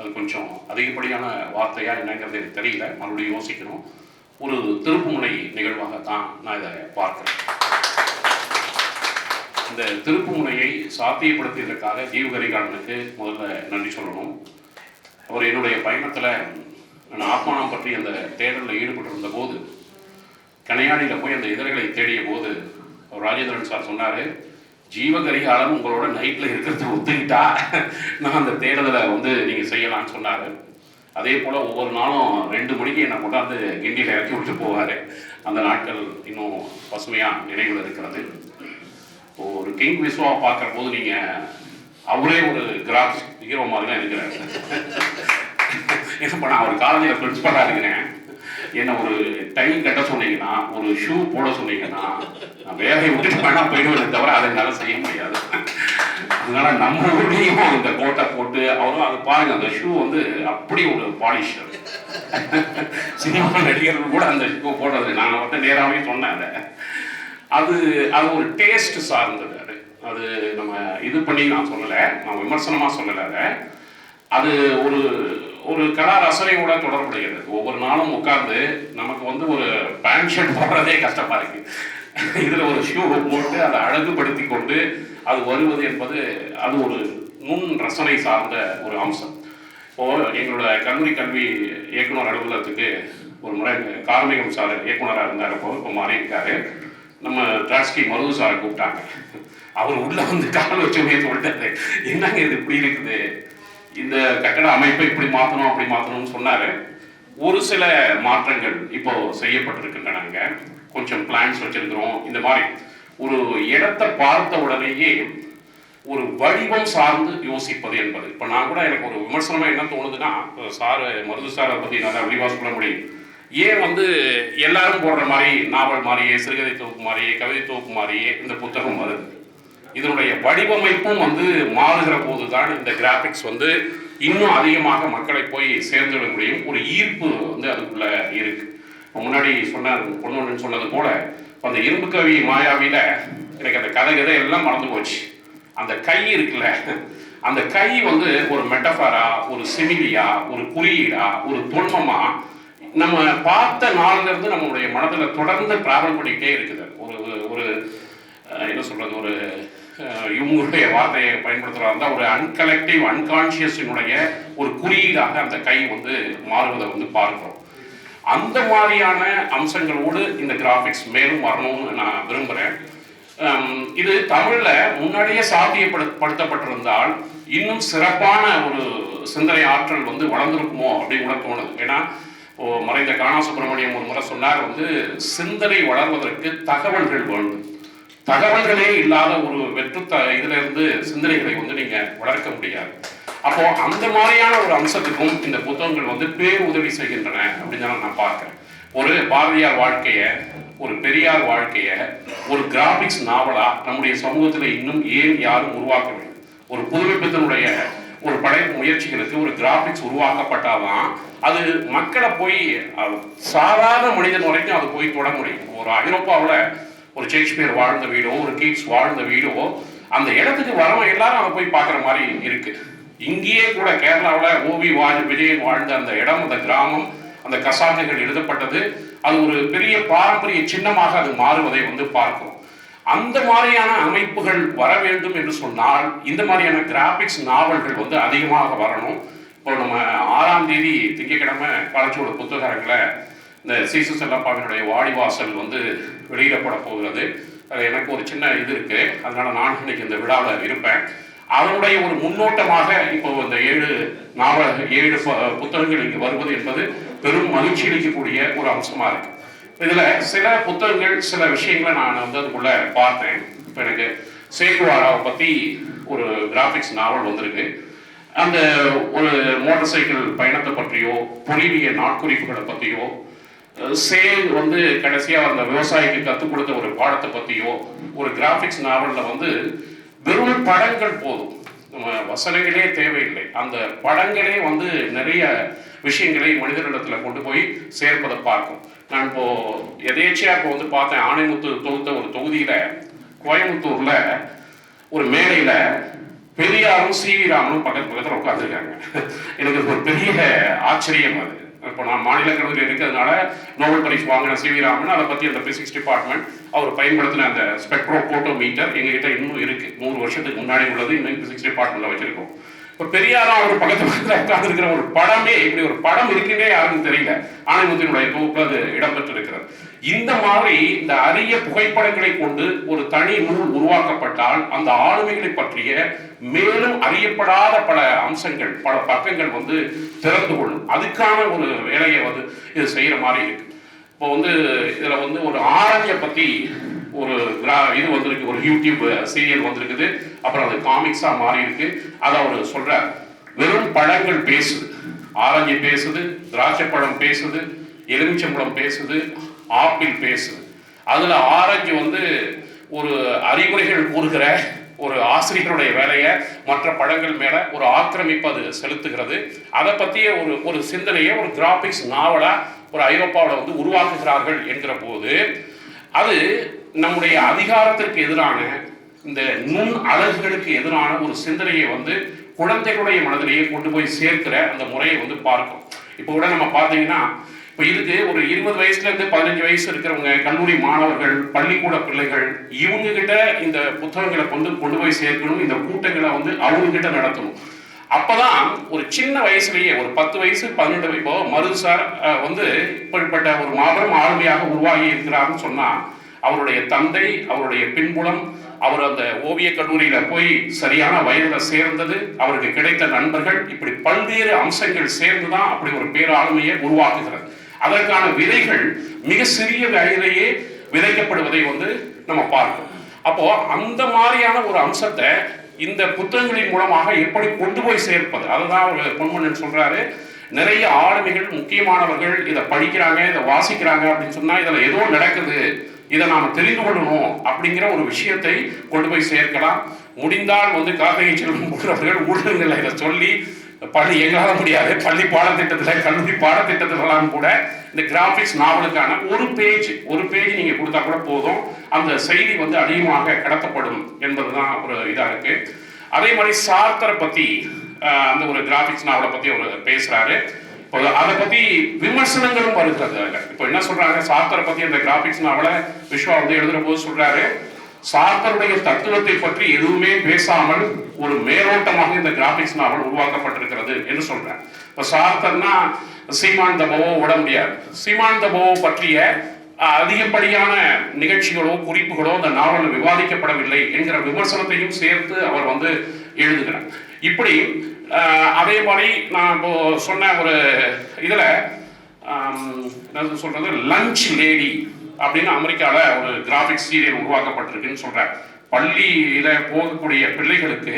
அது கொஞ்சம் அதிகப்படியான வார்த்தையா என்னங்கிறது எனக்கு தெரியல. மறுபடியும் யோசிக்கணும். ஒரு திருப்புமுனை நிகழ்வாக தான் நான் இதை பார்க்குறேன். இந்த திருப்புமுனையை சாத்தியப்படுத்தியதற்காக ஜீவகரிகாலனுக்கு முதல்ல நன்றி சொல்லணும். அவர் என்னுடைய பயணத்தில் நான் ஆத்மானம் பற்றி அந்த தேடலில் ஈடுபட்டிருந்த போது கனையாடியில் போய் அந்த இதழ்களை தேடிய போது அவர் ராஜேந்திரன் சார் சொன்னார் ஜீவ கரிகாலம் உங்களோட நைட்டில் இருக்கிறது ஒத்துக்கிட்டா நான் அந்த தேடுதலை வந்து நீங்கள் செய்யலாம்னு சொன்னார். அதே போல் ஒவ்வொரு நாளும் ரெண்டு மணிக்கு என்னை கொண்டாந்து கிண்டியில் இறக்கி விட்டு போவார். அந்த நாட்கள் இன்னும் பசுமையாக நினைவில் இருக்கிறது. ஒரு கிங் விஸ்வா பார்க்குற போது நீங்கள் அவரே ஒரு கிராஃப் ஹீரோ மாதிரி தான் இருக்கிறார். என்ன பண்ண அவர் காலேஜில் பிரின்ஸ்பலாக இருக்கிறேன். என்ன ஒரு டைம் கட்ட சொன்னீங்கன்னா ஒரு ஷூ போட சொன்னீங்கன்னா வேலையை விட்டுட்டு வேணா போயிடுவதை தவிர அதை என்னால் செய்ய முடியாது. அதனால நம்ம ஊர்லேயும் இந்த கோட்டை போட்டு அவரும் அது பாருங்க அந்த ஷூ வந்து அப்படி ஒரு பாலிஷ் சினிமா நடிகர்கள் கூட அந்த ஷூ போடுறது. நான் வந்து நேராகவே சொன்னேன் அதை. அது அது ஒரு டேஸ்ட் சார்ந்தது அது. அது நம்ம இது பண்ணி நான் சொல்லலை. நான் விமர்சனமாக சொல்லலை அதை. அது ஒரு ஒரு கலா ரசனையோட தொடர்புடையது. ஒவ்வொரு நாளும் உட்கார்ந்து நமக்கு வந்து ஒரு பேண்ட் ஷர்ட் போடுறதே கஷ்டமா இருக்கு. இதுல ஒரு ஷூ போட்டு அதை அழகுபடுத்தி கொண்டு அது வருவது என்பது அது ஒரு நுண் ரசனை சார்ந்த ஒரு அம்சம். இப்போ எங்களோட கல்லூரி கல்வி இயக்குனர் அலுவலகத்துக்கு ஒரு முறை கார்மிகம் சார் இயக்குனராக இருந்தார். இப்போ இப்போ மாறி இருக்காரு நம்ம டிராஸ்கி மருது சாரை கூப்பிட்டாங்க. அவர் உள்ள வந்து கால் வச்சு சொல்லிட்டாரு. என்னங்க இது இப்படி இருக்குது? இந்த கட்டட அமைப்பை இப்படி மாற்றணும் அப்படி மாற்றணும்னு சொன்னாரு. ஒரு சில மாற்றங்கள் இப்போ செய்யப்பட்டிருக்கின்றனங்க கொஞ்சம் பிளான்ஸ் வச்சிருக்கிறோம். இந்த மாதிரி ஒரு இடத்தை பார்த்த உடனேயே ஒரு வடிவம் சார்ந்து யோசிப்பது என்பது. இப்போ நான் கூட எனக்கு ஒரு விமர்சனமாக என்ன தோணுதுன்னா சார் மருது சாரை பற்றி நல்லா விரிவாக சொல்ல முடியும் ஏன் வந்து எல்லாரும் போடுற மாதிரி நாவல் மாதிரியே சிறுகதை தொகுப்பு மாதிரியே கவிதை தொகுப்பு மாதிரியே இந்த புத்தகம் வருது. இதனுடைய வடிவமைப்பும் வந்து மாறுகிற போது தான் இந்த கிராஃபிக்ஸ் வந்து இன்னும் அதிகமாக மக்களை போய் சேர்ந்துவிட முடியும். ஒரு ஈர்ப்பு வந்து அதுக்குள்ள இருக்குது முன்னாடி சொன்ன பொண்ணு சொன்னது போல அந்த இரும்பு கவி மாயாவில எனக்கு அந்த கதை கதை எல்லாம் மறந்து போச்சு. அந்த கை இருக்குல்ல அந்த கை வந்து ஒரு மெட்டஃபாரா ஒரு செமிலியா ஒரு குறியீடா ஒரு தொன்மமா நம்ம பார்த்த நாள்ல இருந்து நம்மளுடைய மனதில் தொடர்ந்து டிராவல் பண்ணிக்கிட்டே இருக்குது. ஒரு ஒரு என்ன சொல்றது ஒரு இவங்களுடைய வார்த்தையை பயன்படுத்துறதா இருந்தால் ஒரு அன்கலெக்டிவ் அன்கான்சியஸினுடைய ஒரு குறியீடாக அந்த கை வந்து மாறுவதை வந்து பார்க்குறோம். அந்த மாதிரியான அம்சங்களோடு இந்த கிராஃபிக்ஸ் மேலும் வரணும்னு நான் விரும்புகிறேன் இது தமிழில் முன்னாடியே சாத்தியப்படுத்தப்பட்டிருந்தால் இன்னும் சிறப்பான ஒரு சிந்தனை ஆற்றல் வந்து வளர்ந்துருக்குமோ அப்படின்னு கூட தோணுது. ஏன்னா இப்போ மறைந்த காணா சுப்பிரமணியம் ஒரு முறை சொன்னார் வந்து சிந்தனை வளர்வதற்கு தகவல்கள் வேண்டும். தகவல்களே இல்லாத ஒரு வெற்று த இதுலேருந்து சிந்தனைகளை வந்து நீங்கள் வளர்க்க முடியாது. அப்போ அந்த மாதிரியான ஒரு அம்சத்துக்கும் இந்த புத்தகங்கள் வந்து பேர் உதவி செய்கின்றன அப்படின்னு தான் நான் பார்க்குறேன். ஒரு பாரதியார் வாழ்க்கையை ஒரு பெரியார் வாழ்க்கையை ஒரு கிராபிக்ஸ் நாவலா நம்முடைய சமூகத்தில் இன்னும் ஏன் யாரும் உருவாக்கவில்லை? ஒரு புதுமைப்பித்தனுடைய ஒரு படைப்பு முயற்சிகளுக்கு ஒரு கிராபிக்ஸ் உருவாக்கப்பட்டாதான் அது மக்களை போய் சாதாரண மனிதன் வரைக்கும் அது போய் தொட முடியும். ஒரு ஐரோப்பாவில் ஒரு ஷேக்ஸ்பியர் வாழ்ந்த வீடோ ஒரு கீட்ஸ் வாழ்ந்த வீடோ அந்த இடத்துக்கு வரவன் எல்லாரும் அதை போய் பார்க்குற மாதிரி இருக்குது இங்கேயே கூட கேரளாவில் ஓவி வாஜ் விஜயன் வாழ்ந்த அந்த இடம் அந்த கிராமம் அந்த கசாகைகள் எழுதப்பட்டது. அது ஒரு பெரிய பாரம்பரிய சின்னமாக அது மாறுவதை வந்து பார்க்கிறோம். அந்த மாதிரியான அமைப்புகள் வர வேண்டும் என்று சொன்னால் இந்த மாதிரியான கிராபிக்ஸ் நாவல்கள் வந்து அதிகமாக வரணும். இப்போ நம்ம ஆறாம் தேதி திங்கக்கிழமை காலச்சோட புத்தகங்களை இந்த சீசு செல்லப்பாவினுடைய வாடிவாசல் வந்து வெளியிடப்பட போகிறது. அது எனக்கு ஒரு சின்ன இது இருக்கு. அதனால நான் இன்னைக்கு இந்த விழாவில் இருப்பேன். அதனுடைய ஒரு முன்னோட்டமாக இப்போ இந்த ஏழு நாவல் ஏழு புத்தகங்கள் இங்கு வருவது என்பது பெரும் மகிழ்ச்சி அளிக்கக்கூடிய ஒரு அம்சமா இருக்கு. இதுல சில புத்தகங்கள் சில விஷயங்களை நான் வந்து அதுக்குள்ள பார்த்தேன். இப்போ எனக்கு சேகுவாராவை பத்தி ஒரு கிராபிக்ஸ் நாவல் வந்திருக்கு. அந்த ஒரு மோட்டார் சைக்கிள் பயணத்தை பற்றியோ பொலிவிய நாட்குறிப்புகளை பற்றியோ சேல் வந்து கடைசியாக அந்த விவசாயிக்கு கற்றுக் கொடுத்த ஒரு பாடத்தை பற்றியோ ஒரு கிராஃபிக்ஸ் நாவலில் வந்து வெறும் படங்கள் போதும். நம்ம வசனங்களே தேவையில்லை. அந்த படங்களே வந்து நிறைய விஷயங்களை மனிதர்களிடத்தில் கொண்டு போய் சேர்ப்பதை பார்க்கும். நான் இப்போ எதேச்சியாக இப்போ வந்து பார்த்தேன் ஆணைமுத்து தொகுத்த ஒரு தொகுதியில் கோயம்புத்தூர்ல ஒரு மேடையில பெரியாரும் சி வி ராமனும் பக்கத்து பக்கத்தில் உட்காந்துருக்காங்க எனக்கு ஒரு பெரிய ஆச்சரியம் அது. இப்போ நான் மாநில கல்லூரியில் இருக்கிறதுனால நோபல் பரிசு வாங்கின சி ராமன் அதை பற்றி அந்த பிசிக்ஸ் டிபார்ட்மெண்ட் அவர் பயன்படுத்தின அந்த ஸ்பெக்ட்ரோ போட்டோ மீட்டர் எங்ககிட்ட இன்னும் இருக்குது மூணு வருஷத்துக்கு முன்னாடி உள்ளது இன்னும் பிசிக்ஸ் டிபார்ட்மெண்ட்டில் வச்சுருக்கோம். இப்போ பெரியாரா ஒரு பக்கத்து பக்கத்தில் உட்கார்ந்துருக்கிற ஒரு படமே இப்படி ஒரு படம் இருக்குன்னே யாருக்கும் தெரியல. ஆணைமுத்தினுடைய தொகுப்பு அது இடம்பெற்று இருக்கிறது இந்த மாதிரி இந்த அரிய புகைப்படங்களை கொண்டு ஒரு தனி நூல் உருவாக்கப்பட்டால் அந்த ஆளுமைகளை பற்றிய மேலும் அறியப்படாத பல அம்சங்கள் பல பக்கங்கள் வந்து திறந்து கொள்ளும். அதுக்கான ஒரு வேலையை வந்து இது செய்யற மாதிரி இருக்கு. இப்போ வந்து இதுல வந்து ஒரு ஆரஞ்சை பத்தி ஒரு கிரா- இது வந்திருக்கு ஒரு யூடியூப் சீரியல் வந்திருக்குது. அப்புறம் அது காமிக்ஸாக மாறி இருக்கு அதை அவர் சொல்கிறார் வெறும் பழங்கள் பேசுது. ஆரஞ்சு பேசுது திராட்சை பழம் பேசுது எலுமிச்சம்பழம் பேசுது ஆப்பிள் பேசுது. அதில் ஆரஞ்சு வந்து ஒரு அறிவுரைகள் கூறுகிற ஒரு ஆசிரியருடைய வேலையை மற்ற படங்கள் மேலே ஒரு ஆக்கிரமிப்பு அது செலுத்துகிறது. அதை பற்றிய ஒரு ஒரு சிந்தனையை ஒரு கிராபிக்ஸ் நாவலாக ஒரு ஐரோப்பாவில் வந்து உருவாக்குகிறார்கள் என்கிற போது அது நம்முடைய அதிகாரத்திற்கு எதிரான இந்த நுண் அழகுகளுக்கு எதிரான ஒரு சிந்தனையை வந்து குழந்தைகளுடைய மனதிலேயே கொண்டு போய் சேர்க்கிற அந்த முறையை வந்து பார்க்கும். இப்போ கூட நம்ம பார்த்தீங்கன்னா இப்போ இதுக்கு ஒரு இருபது வயசுல இருந்து பதினஞ்சு வயசு இருக்கிறவங்க கல்லூரி மாணவர்கள் பள்ளிக்கூட பிள்ளைகள் இவங்க கிட்ட இந்த புத்தகங்களை கொண்டு கொண்டு போய் சேர்க்கணும் இந்த கூட்டங்களை வந்து அவங்க கிட்ட நடத்தணும். அப்பதான் ஒரு சின்ன வயசுலயே ஒரு பத்து வயசு பன்னெண்டு இப்போ மருது சார் வந்து இப்படிப்பட்ட ஒரு மாபெரும் ஆளுமையாக உருவாகி இருக்கிறாருன்னு சொன்னா அவருடைய தந்தை அவருடைய பின்புலம் அவர் அந்த ஓவிய கல்லூரியில போய் சரியான வயதில் சேர்ந்தது அவருக்கு கிடைத்த நண்பர்கள் இப்படி பல்வேறு அம்சங்கள் சேர்ந்துதான் அப்படி ஒரு பேராளுமையை உருவாக்குகிறது. அதற்கான விதைகள் மிக சிறிய வயதிலேயே விதைக்கப்படுவதை வந்து நம்ம பார்க்கிறோம். அப்போ அந்த மாதிரியான ஒரு அம்சத்தை இந்த புத்தகங்களின் மூலமாக எப்படி கொண்டு போய் சேர்ப்பது? அதுதான் அவர் பொன்மன்னன் சொல்றாரு. நிறைய ஆளுமைகள் முக்கியமானவர்கள் இதை படிக்கிறாங்க இதை வாசிக்கிறாங்க அப்படின்னு சொன்னா இதுல ஏதோ நடக்குது. இதை நாம் தெரிந்து கொள்ளணும் அப்படிங்கிற ஒரு விஷயத்தை கொண்டு போய் சேர்க்கலாம். முடிந்தால் வந்து காக்கையை செல்வம் போன்றவர்கள் ஊடகங்களை இதை சொல்லி பள்ளி எங்களால் முடியாது. பள்ளி பாடத்திட்டத்தில் கல்லூரி பாடத்திட்டத்திலாம் கூட இந்த கிராஃபிக்ஸ் நாவலுக்கான ஒரு பேஜ் ஒரு பேஜ் நீங்கள் கொடுத்தா கூட போதும். அந்த செய்தி வந்து அதிகமாக கடத்தப்படும் என்பதுதான் ஒரு இதாக இருக்கு. அதே மாதிரி சார்த்தரை பற்றி அந்த ஒரு கிராஃபிக்ஸ் நாவலை பற்றி அவர் பேசுகிறாரு இப்போ அதை பத்தி விமர்சனங்களும் வருகிறது அதில். இப்போ என்ன சொல்றாங்க? சார்த்தரை பத்தி அந்த கிராபிக்ஸ் நாவலை விஸ்வா வந்து எழுதுற போது சொல்றாரு. சார்த்தருடைய தத்துவத்தை பற்றி எதுவுமே பேசாமல் ஒரு மேலோட்டமாக இந்த கிராபிக்ஸ் நாவல் உருவாக்கப்பட்டிருக்கிறது என்று சொல்றேன் இப்போ சார்த்தர்னா சீமான் தபோவோ விட முடியாது. சீமான் தபோவோ பற்றிய அதிகப்படியான நிகழ்ச்சிகளோ குறிப்புகளோ அந்த நாவலில் விவாதிக்கப்படவில்லை என்கிற விமர்சனத்தையும் சேர்த்து அவர் வந்து எழுதுகிறார். இப்படி அதே மாதிரி நான் இப்போ சொன்ன ஒரு இதில் என்ன என்னது சொல்றது? லஞ்ச் லேடி அப்படின்னு அமெரிக்காவில் ஒரு கிராஃபிக் சீரியல் உருவாக்கப்பட்டிருக்குன்னு சொல்கிறேன் பள்ளியில் போகக்கூடிய பிள்ளைகளுக்கு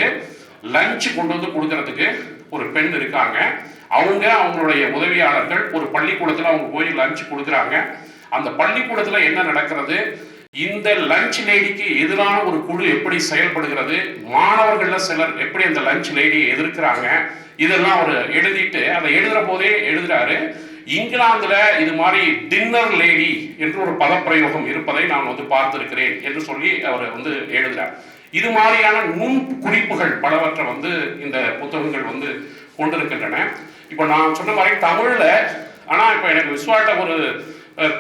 லஞ்ச் கொண்டு வந்து கொடுக்கறதுக்கு ஒரு பெண் இருக்காங்க. அவங்க அவங்களுடைய உதவியாளர்கள் ஒரு பள்ளிக்கூடத்தில் அவங்க போய் லஞ்ச் கொடுக்குறாங்க. அந்த பள்ளிக்கூடத்தில் என்ன நடக்கிறது? இந்த லஞ்ச் லேடிக்கு எதிரான ஒரு குழு எப்படி செயல்படுகிறது? மாணவர்கள்ல சிலர் எப்படி அந்த லஞ்ச் லேடியை எதிர்க்கிறாங்க? இதெல்லாம் அவர் எழுதிட்டு அதை எழுதுற போதே எழுதுறாரு இங்கிலாந்துல இது மாதிரி டின்னர் லேடி என்று ஒரு பதப்பிரயோகம் இருப்பதை நான் வந்து பார்த்திருக்கிறேன் என்று சொல்லி அவர் வந்து எழுதுறார். இது மாதிரியான நுண் குறிப்புகள் பலவற்றை வந்து இந்த புத்தகங்கள் வந்து கொண்டிருக்கின்றன. இப்போ நான் சொன்ன மாதிரி தமிழ்ல ஆனா இப்போ எனக்கு விஸ்வாட்ட ஒரு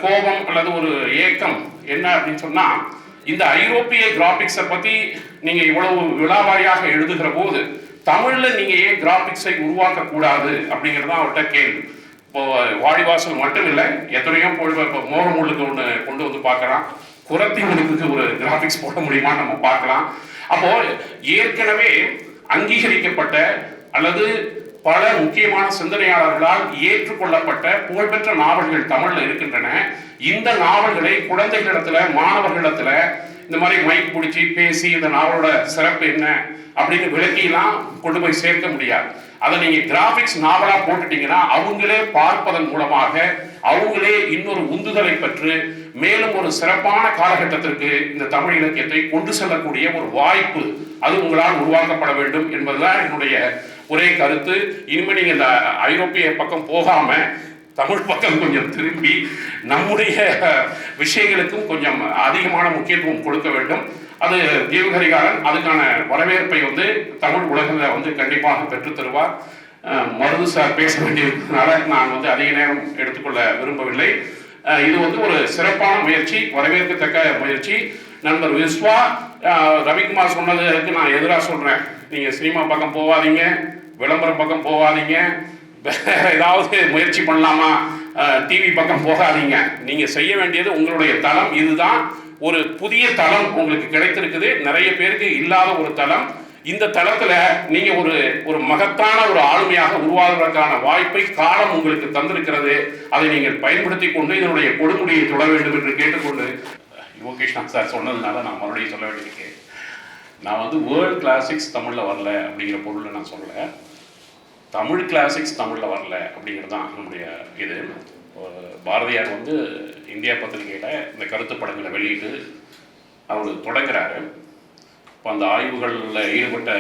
கோபம் அல்லது ஒரு ஏக்கம் என்ன அப்படின்னு சொன்னா இந்த ஐரோப்பிய கிராபிக்ஸை பத்தி நீங்க இவ்வளவு விழாவாரியாக எழுதுகிற போது தமிழ்ல நீங்க ஏன் கிராபிக்ஸை உருவாக்க கூடாது அப்படிங்கிறது தான் அவர்கிட்ட கேள்வி. இப்போ வாடிவாசல் மட்டும் இல்லை எத்தனையோ போய் இப்போ மோரமுள்ளுக்கு ஒன்று கொண்டு வந்து பார்க்கலாம். குரத்தி முழுக்குக்கு ஒரு கிராபிக்ஸ் போட முடியுமா நம்ம பார்க்கலாம். அப்போ ஏற்கனவே அங்கீகரிக்கப்பட்ட அல்லது பல முக்கியமான சிந்தனையாளர்களால் ஏற்றுக்கொள்ளப்பட்ட புகழ்பெற்ற நாவல்கள் தமிழ்ல இருக்கின்றன. இந்த நாவல்களை குழந்தைகளிடத்துல மாணவர்களிடத்துல இந்த மாதிரி மைக் பிடிச்சி பேசி இந்த நாவலோட சிறப்பு என்ன அப்படின்னு விளக்கிலாம் கொண்டு போய் சேர்க்க முடியாது. அதை நீங்க கிராபிக்ஸ் நாவலா போட்டுட்டீங்கன்னா அவங்களே பார்ப்பதன் மூலமாக அவங்களே இன்னொரு உந்துதலை பெற்று மேலும் ஒரு சிறப்பான காலகட்டத்திற்கு இந்த தமிழ் இலக்கியத்தை கொண்டு செல்லக்கூடிய ஒரு வாய்ப்பு அது உங்களால் உருவாக்கப்பட வேண்டும் என்பதுதான் என்னுடைய ஒரே கருத்து. இனிமேல் நீங்க இந்த ஐரோப்பிய பக்கம் போகாம தமிழ் பக்கம் கொஞ்சம் திரும்பி நம்முடைய விஷயங்களுக்கும் கொஞ்சம் அதிகமான முக்கியத்துவம் கொடுக்க வேண்டும். அது ஜீவகரிகாரன் அதுக்கான வரவேற்பை வந்து தமிழ் உலகில் வந்து கண்டிப்பாக பெற்றுத் தருவார். மருது சார் பேச வேண்டியிருக்கிறதுனால நான் வந்து அதிக நேரம் எடுத்துக்கொள்ள விரும்பவில்லை. இது வந்து ஒரு சிறப்பான முயற்சி வரவேற்கத்தக்க முயற்சி. நண்பர் விஸ்வா ரவிக்குமார் சொன்னதுக்கு நான் எதிராக சொல்கிறேன் நீங்கள் சினிமா பக்கம் போகாதீங்க விளம்பரம் பக்கம் போகாதீங்க ஏதாவது முயற்சி பண்ணலாமா? டிவி பக்கம் போகாதீங்க. நீங்கள் செய்ய வேண்டியது உங்களுடைய தளம். இதுதான் ஒரு புதிய தளம் உங்களுக்கு கிடைத்திருக்குது. நிறைய பேருக்கு இல்லாத ஒரு தளம். இந்த தளத்துல நீங்க ஒரு ஒரு மகத்தான ஒரு ஆளுமையாக உருவாகுவதற்கான வாய்ப்பை காலம் உங்களுக்கு தந்திருக்கிறது. அதை நீங்கள் பயன்படுத்தி கொண்டு இதனுடைய கொடுமுடியை தொட வேண்டும் என்று கேட்டுக்கொண்டு யுவகிருஷ்ணா சார் சொன்னதுனால நான் மறுபடியும் சொல்ல வேண்டியிருக்கு நான் வந்து வேர்ல்ட் கிளாசிக்ஸ் தமிழில் வரல அப்படிங்கிற பொருளை நான் சொல்லலை. தமிழ் கிளாசிக்ஸ் தமிழில் வரல அப்படிங்கிறது தான் நம்முடைய இது. பாரதியார் வந்து இந்தியா பத்திரிகையில் இந்த கருத்து படங்களை வெளியிட்டு அவர் தொடங்குறாரு. இப்போ அந்த ஆய்வுகளில் ஈடுபட்ட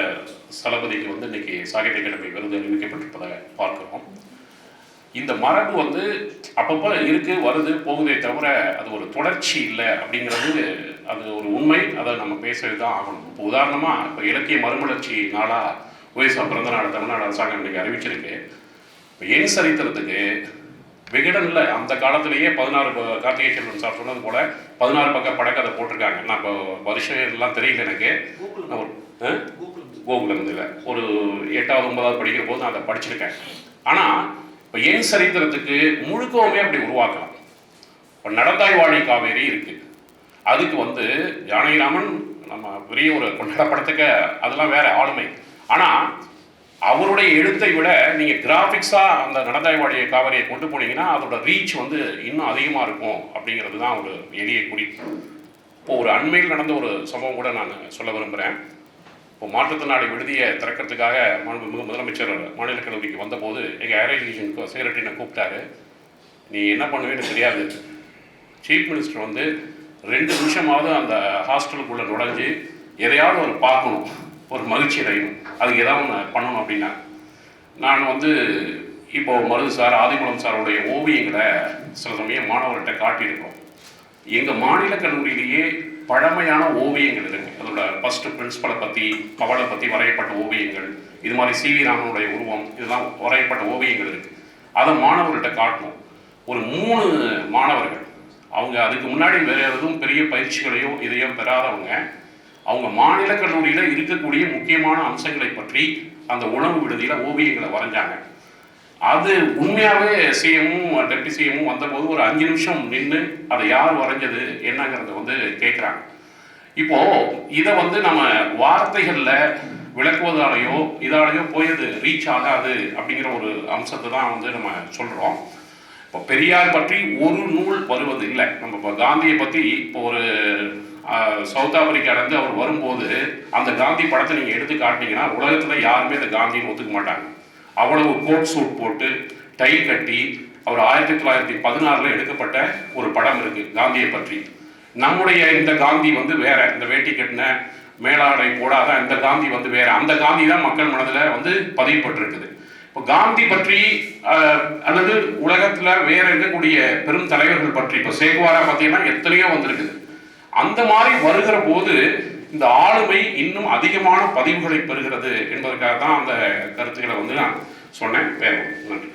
சலபதிக்கு வந்து இன்னைக்கு சாகித்ய அகாடமி விருது அறிவிக்கப்பட்டிருப்பதை பார்க்குறோம். இந்த மரபு வந்து அப்பப்போ இருக்கு வருது போகுதே தவிர அது ஒரு தொடர்ச்சி இல்லை அப்படிங்கிறது அது ஒரு உண்மை. அதை நம்ம பேசவே தான் ஆகணும். இப்போ உதாரணமாக இப்போ இலக்கிய மறுமலர்ச்சி நாளாக ஒய்சா பிறந்த நாள் தமிழ்நாடு அரசாங்கம் இன்னைக்கு அறிவிச்சிருக்கு. இப்போ எண் சரித்திரத்துக்கு விகடனில் அந்த காலத்திலேயே பதினாறு கார்த்திகை செல்வன் சார் சொன்னது போல பதினாறு பக்க படக்கதை போட்டிருக்காங்க. நான் இப்போ வருஷம் எல்லாம் தெரியல எனக்கு? கோகுலம் இருந்ததில்ல ஒரு எட்டாவது ஒன்பதாவது படிக்கிற போது நான் அதை படிச்சிருக்கேன். ஆனால் இப்போ என் சரித்திரத்துக்கு முழுக்கவுமே அப்படி உருவாக்கலாம்? இப்போ நடந்தாய் வாழி காவேரி இருக்கு. அதுக்கு வந்து ஜானகிராமன் நம்ம பெரிய ஒரு கொண்டாடப்படத்துக்கு அதெல்லாம் வேற ஆளுமை. ஆனால் அவருடைய எழுத்தை விட நீங்கள் கிராஃபிக்ஸாக அந்த நடந்தாய்வாடிய வாழிய கொண்டு போனீங்கன்னா அதோட ரீச் வந்து இன்னும் அதிகமாக இருக்கும் அப்படிங்கிறது தான் ஒரு எளிய குறிப்பு இப்போ ஒரு அண்மையில் நடந்த ஒரு சம்பவம் கூட நான் சொல்ல விரும்புகிறேன் இப்போ மாற்றுத்திறனாளி விடுதியை திறக்கிறதுக்காக மாண்புமிகு முதலமைச்சர் மாநில கல்லூரிக்கு வந்தபோது எங்கள் ஏரலிஜன் செக்ரட்டரினை கூப்பிட்டாரு. நீ என்ன பண்ணுவேன்னு தெரியாது. சீஃப் மினிஸ்டர் வந்து ரெண்டு நிமிஷமாவது அந்த ஹாஸ்டலுக்குள்ளே நுழைஞ்சு எதையாவது ஒரு பார்க்கணும். ஒரு மகிழ்ச்சி அடையணும். அதுக்கு ஏதாவது ஒன்று பண்ணணும் அப்படின்னா நான் வந்து இப்போது மருது சார் ஆதிமலம் சாருடைய ஓவியங்களை சில சமயம் மாணவர்கிட்ட காட்டியிருக்கோம். எங்கள் மாநில கல்லூரியிலேயே பழமையான ஓவியங்கள் இருக்கு அதோட ஃபஸ்ட்டு பிரின்ஸ்பலை பற்றி பவளை பற்றி வரையப்பட்ட ஓவியங்கள் இது மாதிரி சி வி ராமனுடைய உருவம் இதெல்லாம் வரையப்பட்ட ஓவியங்கள் இருக்கு. அதை மாணவர்கள்ட்ட காட்டணும் ஒரு மூணு மாணவர்கள் அவங்க அதுக்கு முன்னாடி வேறு எதுவும் பெரிய பயிற்சிகளையோ இதையோ பெறாதவங்க அவங்க மாநில கல்லூரியில் இருக்கக்கூடிய முக்கியமான அம்சங்களை பற்றி அந்த உணவு விடுதியில் ஓவியங்களை வரைஞ்சாங்க. அது உண்மையாகவே சிஎமும் டெப்டி சிஎமும் வந்தபோது ஒரு அஞ்சு நிமிஷம் நின்று அதை யார் வரைஞ்சது என்னங்கிறத வந்து கேட்குறாங்க இப்போ இதை வந்து நம்ம வார்த்தைகளில் விளக்குவதாலேயோ இதாலேயோ போய் அது ரீச் ஆகாது அப்படிங்கிற ஒரு அம்சத்தை தான் வந்து நம்ம சொல்கிறோம் இப்போ பெரியார் பற்றி ஒரு நூல் வருவது இல்லை. நம்ம இப்போ காந்தியை பற்றி இப்போ ஒரு சவுத் ஆப்பிரிக்காலேருந்து அவர் வரும்போது அந்த காந்தி படத்தை நீங்கள் எடுத்து காட்டினீங்கன்னா உலகத்தில் யாருமே அந்த காந்தின்னு ஒத்துக்க மாட்டாங்க. அவ்வளவு கோட் சூட் போட்டு டை கட்டி அவர் ஆயிரத்தி தொள்ளாயிரத்தி பதினாறில் எடுக்கப்பட்ட ஒரு படம் இருக்குது காந்தியை பற்றி. நம்முடைய இந்த காந்தி வந்து வேற இந்த வேட்டி கட்டின மேலாடை போடாத இந்த காந்தி வந்து வேற. அந்த காந்தி தான் மக்கள் மனதில் வந்து பதிவுபட்டிருக்குது இப்போ காந்தி பற்றி அல்லது உலகத்தில் வேற இருக்கக்கூடிய பெரும் தலைவர்கள் பற்றி இப்போ சேகுவாரா பார்த்தீங்கன்னா எத்தனையோ வந்திருக்குது. அந்த மாதிரி வருகிற போது இந்த ஆளுமை இன்னும் அதிகமான பதிவுகளை பெறுகிறது என்பதற்காக தான் அந்த கருத்துக்களை வந்து நான் சொன்னேன். வேணும் நன்றி.